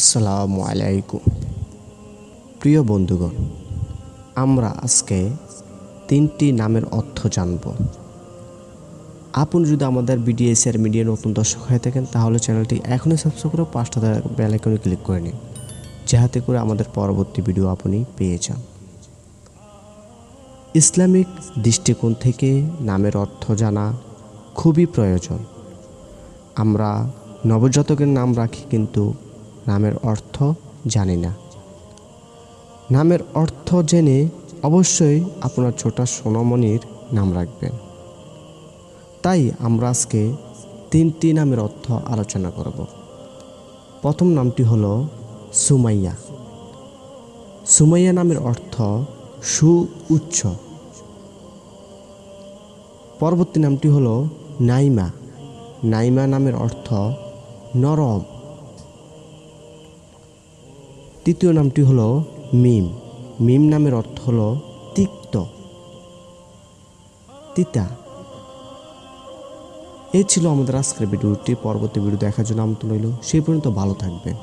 আসসালামু আলাইকুম। প্রিয় বন্ধুগণ, আমরা আজকে তিনটি নামের অর্থ জানব। আপনি যদি আমাদের বিডিএসআর মিডিয়া নতুন দর্শক হয়ে থাকেন, তাহলে চ্যানেলটি এখনই সাবস্ক্রাইব করে পাঁচটা বেল আইকনে ক্লিক করে নিন, যাহাতে করে আমাদের পরবর্তী ভিডিও আপনি পেয়ে যান। ইসলামিক দৃষ্টিকোণ থেকে নামের অর্থ জানা খুবই প্রয়োজন। আমরা নবজাতকের নাম রাখি, কিন্তু নামের অর্থ জানি না। নামের অর্থ জেনে অবশ্যই আপনার ছোটা সোনামণির নাম রাখবেন। তাই আমরা আজকে তিনটি নামের অর্থ আলোচনা করব। প্রথম নামটি হল সুমাইয়া। সুমাইয়া নামের অর্থ সু উচ্চ পরবর্তী নামটি হলো নাইমা। নাইমা নামের অর্থ নরম। তৃতীয় নামটি হলো মিম। মিম নামের অর্থ হলো তিক্ত। তিতা। এই ছিল আমাদের আজকের ভিডিওটি। পরবর্তী ভিডিও দেখার জন্য আমন্ত্রণ রইল। সেই পর্যন্ত ভালো থাকবেন।